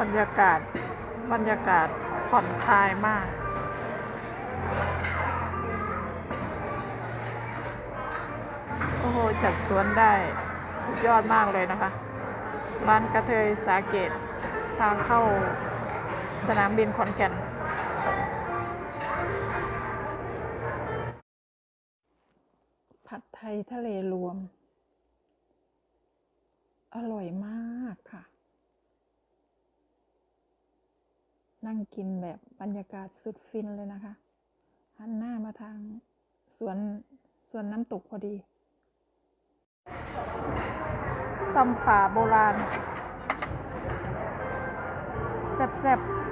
บรรยากาศบรรยากาศผ่อนคลายมากโอ้โหจัดสวนได้สุดยอดมากเลยนะคะ ร้านกระเทยสาเกต ทางเข้าสนามบินขอนแก่น ผัดไทยทะเลรวม อร่อยมากค่ะ นั่งกินแบบบรรยากาศสุดฟินเลยนะคะ หันหน้ามาทางสวนสวนน้ำตกพอดีตำป่าโบราณแซ่บๆ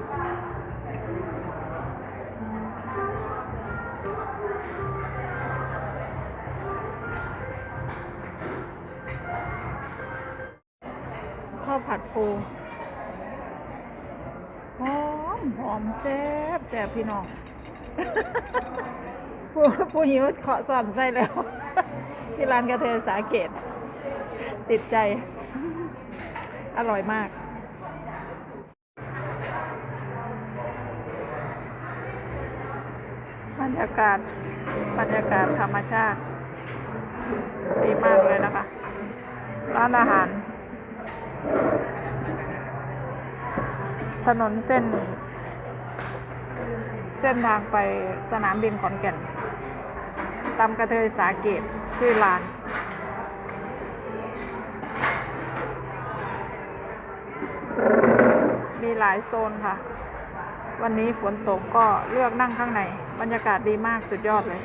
ข้าวผัดปู มหอมแซ่บแซ่บพี่น้องผู้ผู้หิวเคาะสอนใส่แล้ว ที่ร้านกระเทยสาเกต ติดใจ อร่อยมากบรรยากาศบรรยากาศธรรมชาติดีมากเลยนะคะ ร้านอาหาร ถนนเส้น เส้นทางไปสนามบินขอนแก่นตำกระเทยสาเกตชื่อร้าน มีหลายโซนค่ะ วันนี้ฝนตกก็เลือกนั่งข้างใน บรรยากาศดีมากสุดยอดเลย